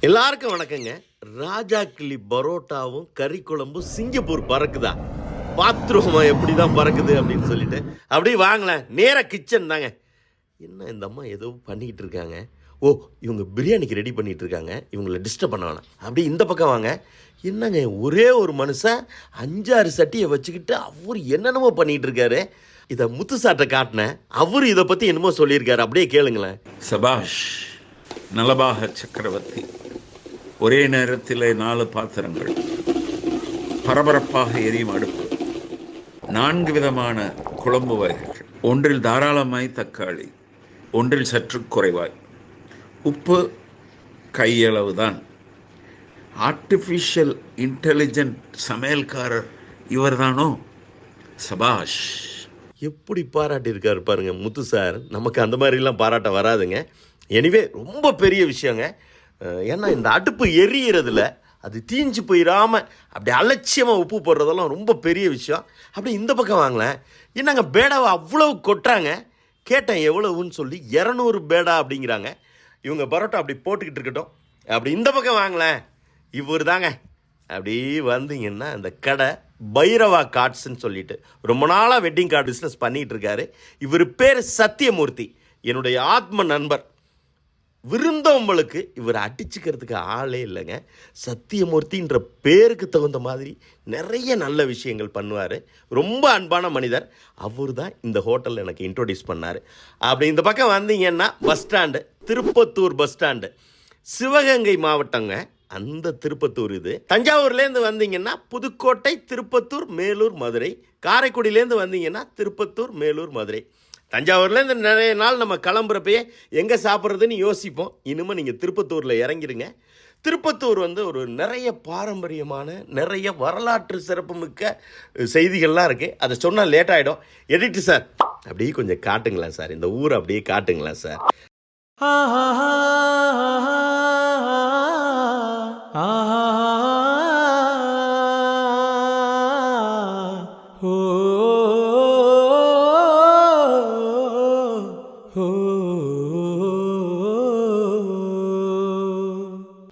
எல்லாருக்கும் வணக்கங்க. ராஜா கிளி பரோட்டாவும் கறி குழம்பும் சிங்கப்பூர் பறக்குதா? பாத்ரூமா எப்படி தான் பறக்குது அப்படின்னு சொல்லிட்டு. அப்படியே வாங்களேன். நேராக கிச்சன் தாங்க. என்ன இந்த அம்மா ஏதோ பண்ணிக்கிட்டு இருக்காங்க? ஓ இவங்க பிரியாணிக்கு ரெடி பண்ணிட்டு இருக்காங்க. இவங்களை டிஸ்டர்ப் பண்ண வேணாம். அப்படியே இந்த பக்கம் வாங்க. என்னங்க ஒரே ஒரு மனுஷன் அஞ்சாறு சட்டியை வச்சுக்கிட்டு அவர் என்னென்னமோ பண்ணிட்டு இருக்காரு. இதை முத்துசாட்டை காட்டினேன். அவர் இதை பற்றி என்னமோ சொல்லியிருக்காரு. அப்படியே கேளுங்களேன். சபாஷ் நலபாக சக்கரவர்த்தி. ஒரே நேரத்தில் நாலு பாத்திரங்கள். பரபரப்பாக எரியும் அடுப்பு. நான்கு விதமான குழம்பு வகைகள். ஒன்றில் தாராளமாய் தக்காளி ஒன்றில் சற்று குறைவாய். உப்பு கையளவு தான் ஆர்டிஃபிஷியல் இன்டெலிஜென்ட் சமையல்காரர் இவர் தானோ சபாஷ். எப்படி பாராட்டியிருக்காரு பாருங்க முத்து சார். நமக்கு அந்த மாதிரிலாம் பாராட்ட வராதுங்க. எனிவே ரொம்ப பெரிய விஷயங்க. ஏன்னா இந்த அடுப்பு எரியறதுல அது தீஞ்சு போயிடாமல் அப்படி அலட்சியமாக உப்பு போடுறதெல்லாம் ரொம்ப பெரிய விஷயம். அப்படி இந்த பக்கம் வாங்கலேன் என்னங்க பேடாவை அவ்வளவு கொட்டுறாங்க? கேட்டேன் எவ்வளவுன்னு சொல்லி இரநூறு பேடா அப்படிங்கிறாங்க. இவங்க பரோட்டா அப்படி போட்டுக்கிட்டு இருக்கட்டும். அப்படி இந்த பக்கம் வாங்கலேன் இவர் தாங்க அப்படி வந்தீங்கன்னா இந்த கடை பைரவா கார்ட்ஸ்ன்னு சொல்லிட்டு ரொம்ப நாளாக வெட்டிங் கார்டு பிஸ்னஸ் பண்ணிகிட்டு இருக்காரு. இவர் பேர் சத்தியமூர்த்தி. என்னுடைய ஆத்ம நண்பர். விருந்தவங்களுக்கு இவர் அடிச்சுக்கிறதுக்கு ஆளே இல்லைங்க. சத்தியமூர்த்தின்ற பேருக்கு தகுந்த மாதிரி நிறைய நல்ல விஷயங்கள் பண்ணுவார். ரொம்ப அன்பான மனிதர். அவர் தான் இந்த ஹோட்டலில் எனக்கு இன்ட்ரோடியூஸ் பண்ணார். அப்படி இந்த பக்கம் வந்தீங்கன்னா bus stand Tiruppattur bus stand Sivaganga மாவட்டங்க. அந்த திருப்பத்தூர் இது. தஞ்சாவூர்லேருந்து வந்தீங்கன்னா புதுக்கோட்டை திருப்பத்தூர் மேலூர் மதுரை. காரைக்குடியிலேருந்து வந்தீங்கன்னா திருப்பத்தூர் மேலூர் மதுரை. தஞ்சாவூர்லேருந்து நிறைய நாள் நம்ம கிளம்புறப்பயே எங்கே சாப்பிட்றதுன்னு யோசிப்போம். இனிமேல் நீங்கள் திருப்பத்தூரில் இறங்கிடுங்க திருப்பத்தூர் வந்து ஒரு நிறைய பாரம்பரியமான நிறைய வரலாற்று சிறப்புமிக்க செய்திகள்லாம் இருக்குது அதை சொன்னால் லேட் ஆகிடும் எடிட்டு சார் அப்படியே கொஞ்சம் காட்டுங்களேன் சார் இந்த ஊரை அப்படியே காட்டுங்களேன் சார்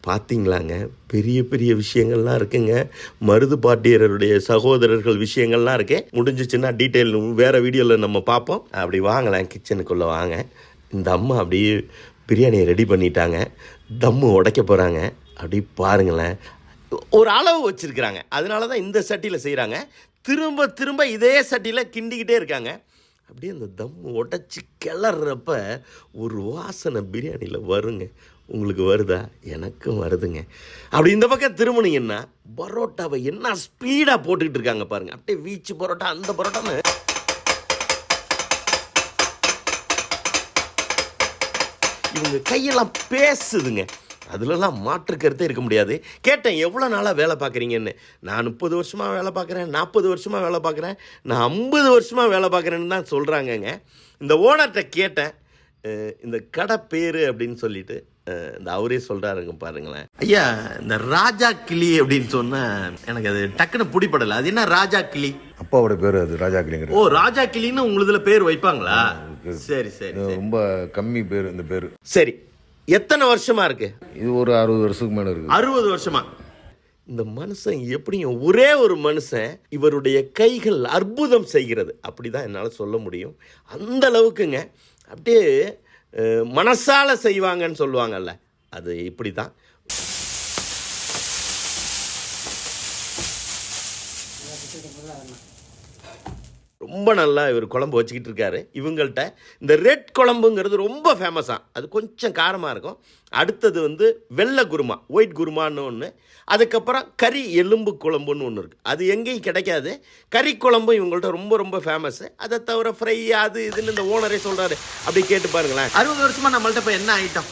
பார்த்தீங்களாங்க? பெரிய பெரிய விஷயங்கள்லாம் இருக்குங்க. மருது பாட்டியருடைய சகோதரர்கள் விஷயங்கள்லாம் இருக்கு. முடிஞ்சிச்சுன்னா டீட்டெயில் வேறு வீடியோவில் நம்ம பார்ப்போம். அப்படி வாங்கலாம் கிச்சனுக்குள்ளே வாங்க. இந்த அம்மா அப்படியே பிரியாணியை ரெடி பண்ணிட்டாங்க. தம்மு உடைக்க போகிறாங்க அப்படி பாருங்களேன். ஒரு அளவு வச்சுருக்குறாங்க. அதனால தான் இந்த சட்டியில் செய்கிறாங்க திரும்ப திரும்ப இதே சட்டியில் கிண்டிக்கிட்டே இருக்காங்க. அப்படியே அந்த தம் உடச்சி கிளறப்ப ஒரு வாசனை பிரியாணியில் வருங்க. உங்களுக்கு வருதா? எனக்கும் வருதுங்க. அப்படி இந்த பக்கம் திரும்பினீங்கன்னா பரோட்டாவை என்ன ஸ்பீடாக போட்டுக்கிட்டு இருக்காங்க பாருங்க. அப்படியே வீச்சு பரோட்டா அந்த பரோட்டான்னு. இவங்க கையெல்லாம் பேசுதுங்க. அதுலலாம் மாற்று கருத்தே இருக்க முடியாது. கேட்டேன் எவ்வளோ நாளாக வேலை பார்க்குறீங்கன்னு? நான் முப்பது வருஷமாக வேலை பார்க்குறேன் நாற்பது வருஷமாக வேலை பார்க்குறேன் நான் ஐம்பது வருஷமாக வேலை பார்க்குறேன்னு தான் சொல்கிறாங்கங்க இந்த ஓனர்கிட்ட கேட்டேன் இந்த கடை பேர் அப்படின்னு சொல்லிட்டு இந்த அவரே சொல்கிறாருங்க பாருங்களேன். ஐயா இந்த ராஜா கிளி அப்படின்னு சொன்னால் எனக்கு அது டக்குன்னு பிடிப்படலை அது என்ன ராஜா கிளி? அப்பாவோட பேர் அது ராஜா கிளிங்கிற ஓ ராஜா கிளின்னு உங்களுதுல பேர் வைப்பாங்களா? சரி சரி. ரொம்ப கம்மி பேர் இந்த பேர். சரி எத்தனை வருஷமா இருக்கு? இது ஒரு அறுபது வருஷத்துக்கு மேல இருக்கு. அறுபது வருஷமா? இந்த மனுஷன் எப்படியும் ஒரே ஒரு மனுஷன் இவருடைய கைகள் அற்புதம் செய்கிறது. அப்படிதான் என்னால் சொல்ல முடியும். அந்த அளவுக்குங்க. அப்படியே மனசால செய்வாங்கன்னு சொல்லுவாங்கல்ல. அது இப்படி தான் ரொம்ப நல்லா இவர் குழம்பு வச்சுக்கிட்டு இருக்காரு. இவங்கள்ட்ட இந்த ரெட் குழம்புங்கிறது ரொம்ப ஃபேமஸாக அது கொஞ்சம் காரமாக இருக்கும். அடுத்தது வந்து வெள்ளை குருமா ஒயிட் குருமான்னு ஒன்று அதுக்கப்புறம் கறி எலும்பு குழம்புன்னு ஒன்று இருக்குது அது எங்கேயும் கிடைக்காது. கறி குழம்பு இவங்கள்ட்ட ரொம்ப ரொம்ப ஃபேமஸ்ஸு அதை தவிர ஃப்ரை அது இதுன்னு இந்த ஓனரே சொல்கிறாரு அப்படி கேட்டு பாருங்களேன். அறுபது வருஷமாக நம்மள்ட்ட இப்போ என்ன ஐட்டம்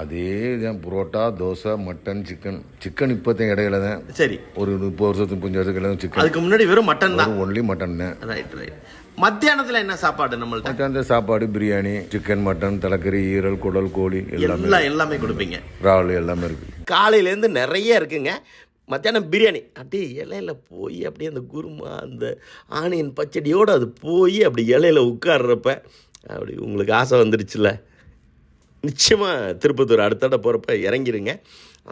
அதே தான் parotta dosa mutton chicken chicken இப்போத்தையும் இடையில தான். சரி. ஒரு முப்பது வருஷத்துக்கு முப்பஞ்சு வருஷத்துக்கு சிக்கன் அதுக்கு முன்னாடி வெறும் மட்டன் தான். ஒன்லி மட்டன் தான். ரைட் ரைட் மத்தியானத்தில் என்ன சாப்பாடு நம்மள்ட்ட? மட்டன் சாப்பாடு பிரியாணி சிக்கன் மட்டன் தலைக்கறி ஈரல் குடல் கோழி எல்லாமே எல்லாம் கொடுப்பீங்க. இறால் எல்லாமே இருக்கு. காலையிலேருந்து நிறைய இருக்குங்க. மத்தியானம் பிரியாணி. அப்படியே இலையில போய் அப்படியே அந்த குருமா அந்த ஆனியன் பச்சடியோடு அது போய் அப்படி இலையில உட்கார்றப்ப அப்படி உங்களுக்கு ஆசை வந்துடுச்சுல நிச்சயமாக திருப்பத்தூர் அடுத்தாட போகிறப்ப இறங்கிருங்க.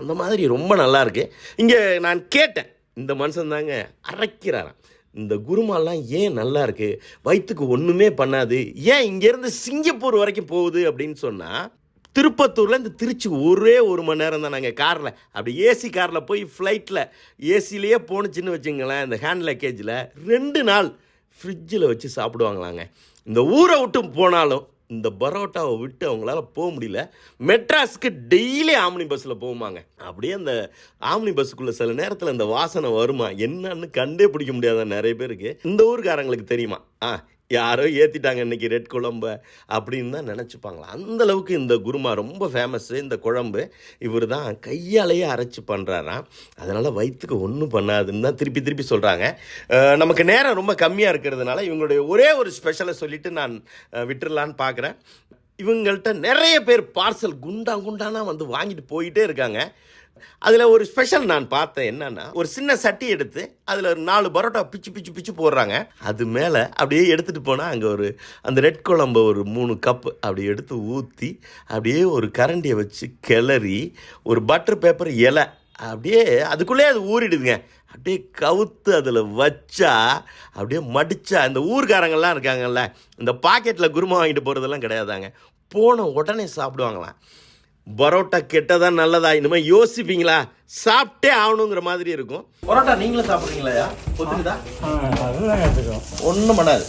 அந்த மாதிரி ரொம்ப நல்லாயிருக்கு இங்கே நான் கேட்டேன். இந்த மனுஷன் தாங்க அரைக்கிறாராம். இந்த குருமாலாம் ஏன் நல்லா இருக்கு? வயிற்றுக்கு ஒன்றுமே பண்ணாது. ஏன் இங்கேருந்து சிங்கப்பூர் வரைக்கும் போகுது அப்படின்னு சொன்னால் திருப்பத்தூரில் இந்த திருச்சி ஒரே ஒரு மணி நேரம் தான் நாங்கள் காரில். அப்படி ஏசி காரில் போய் ஃப்ளைட்டில் ஏசிலேயே போணுச்சுன்னு வச்சுங்களேன் இந்த ஹேண்ட் லக்கேஜில் ரெண்டு நாள் ஃப்ரிட்ஜில் வச்சு சாப்பிடுவாங்களாங்க. இந்த ஊரை விட்டு போனாலும் இந்த பரோட்டாவை விட்டு அவங்களால போக முடியல. மெட்ராஸ்க்கு டெய்லி ஆம்னி பஸ்ஸில் போகுமாங்க. அப்படியே அந்த ஆம்னி பஸ்ஸுக்குள்ளே சில நேரத்தில் இந்த வாசனை வருமா? என்னன்னு கண்டே பிடிக்க முடியாத நிறைய பேருக்கு? இந்த ஊருக்காரங்களுக்கு தெரியுமா? ஆ யாரோ ஏற்றிட்டாங்க இன்னைக்கு ரெட் குழம்ப அப்படின்னு தான் நினச்சிப்பாங்களா? அந்த அளவுக்கு இந்த குருமா ரொம்ப ஃபேமஸ்ஸு இந்த குழம்பு இவர் தான் கையாலேயே அரைச்சி பண்ணுறாராம் அதனால் வயிற்றுக்கு ஒன்றும் பண்ணாதுன்னு தான் திருப்பி திருப்பி சொல்கிறாங்க நமக்கு நேரம் ரொம்ப கம்மியாக இருக்கிறதுனால இவங்களுடைய ஒரே ஒரு ஸ்பெஷலை சொல்லிவிட்டு நான் விட்டுடலான்னு பார்க்குறேன் இவங்கள்ட்ட நிறைய பேர் பார்சல் குண்டா குண்டானா வந்து வாங்கிட்டு போயிட்டே இருக்காங்க. அதில் ஒரு ஸ்பெஷல் நான் பார்த்தேன் என்னன்னா ஒரு சின்ன சட்டி எடுத்து அதில் ஒரு நாலு பரோட்டா பிச்சு பிச்சு பிச்சு போடுறாங்க. அது மேலே அப்படியே எடுத்துகிட்டு போனால் அங்கே ஒரு அந்த ரெட் குழம்பு ஒரு மூணு கப்பு அப்படி எடுத்து ஊற்றி அப்படியே ஒரு கரண்டியை வச்சு கிளறி ஒரு பட்டர் பேப்பர் இலை அப்படியே அதுக்குள்ளே அது ஊறிடுதுங்க. அப்படியே கவுத்து அதில் வச்சா அப்படியே மடிச்சா இந்த ஊர்காரங்கள்லாம் இருக்காங்கல்ல இந்த பாக்கெட்டில் குருமா வாங்கிட்டு போகிறதெல்லாம் கிடையாதாங்க. போன உடனே சாப்பிடுவாங்களாம். பரோட்டா கெட்டதா நல்லதா? இனிமேல் யோசிப்பீங்களா? சாப்பிட்டே ஆகணுங்கிற மாதிரி இருக்கும். பரோட்டா நீங்களும் சாப்பிட்றீங்களா ஒன்றும் பண்ணாது.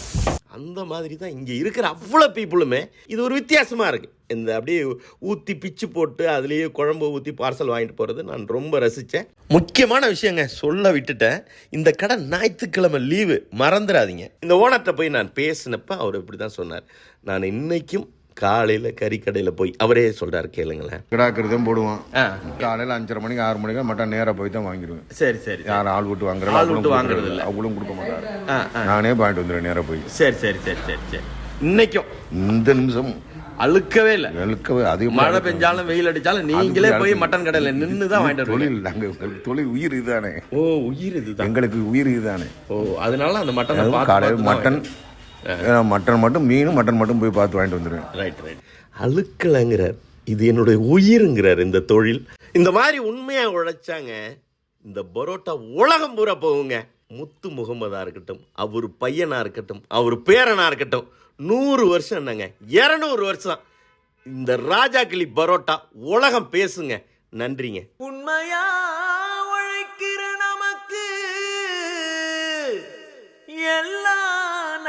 அந்த மாதிரி தான் இங்கே இருக்கிற அவ்வளோ பீப்புளுமே இது ஒரு வித்தியாசமாக இருக்குது இந்த அப்படியே ஊற்றி பிச்சு போட்டு அதுலேயே குழம்பு ஊற்றி பார்சல் வாங்கிட்டு போகிறது நான் ரொம்ப ரசித்தேன் முக்கியமான விஷயங்க சொல்ல விட்டுட்டேன். இந்த கடை ஞாயிற்றுக்கிழமை லீவு மறந்துடாதீங்க. இந்த ஓனர்கிட்ட போய் நான் பேசினப்ப அவர் இப்படி தான் சொன்னார். நான் இன்னைக்கும் காலையில் கறிக்கடையில் போய் அவரே சொல்கிறார் கேளுங்களேன். கிடாக்கறி தான் போடுவான். ஆ. காலையில் அஞ்சரை மணிக்கு ஆறு மணிக்கு மட்டன் நேராக போய் தான் வாங்கிடுவேன். சரி சரி யார் ஆள் விட்டு வாங்குறாங்க ஆள் விட்டு வாங்குறது இல்ல. அவங்களும் கொடுக்க மாட்டாரு நானே பாயிண்ட் வந்துடுவேன் நேராக போய். சரி சரி சரி சரி சரி. இன்னைக்கும் இந்த நிமிஷம் அழுக்கவே இல்லை. வெளுக்கவே அதிகமாக மழை பெஞ்சாலும் வெயில் அடிச்சாலும் நீங்களே போய் மட்டன் கடையில் நின்று தான் வாங்கிட்டு தொழில் நாங்கள் தொழில் உயிர் இதுதானே. ஓ உயிர் இதுதான். எங்களுக்கு உயிர் இதுதானே. ஓ அதனால அந்த மட்டனை காலையில் மட்டன் ஏன்னா மட்டன் மட்டும் மீன் மட்டன் மட்டும் போய் பார்த்து வாங்கிட்டு வந்துடுவேன் ரைட் ரைட் அழுக்கலைங்கிறார். இது என்னுடைய உயிருங்கிறார் இந்த தொழில். இந்த மாதிரி உண்மையா உழைச்சாங்க இந்த பரோட்டா உலகம் பூரா போகுங்க. முத்து முகமதா இருக்கட்டும் அவர் பையனா இருக்கட்டும் அவர் பேரனா இருக்கட்டும் நூறு வருஷம் என்னங்க? இரநூறு வருஷம். இந்த ராஜாக்கிளி பரோட்டா உலகம் பேசுங்க. நன்றிங்க. உண்மையா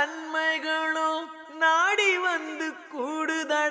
நன்மைகளும் நாடி வந்து கூடுதல்.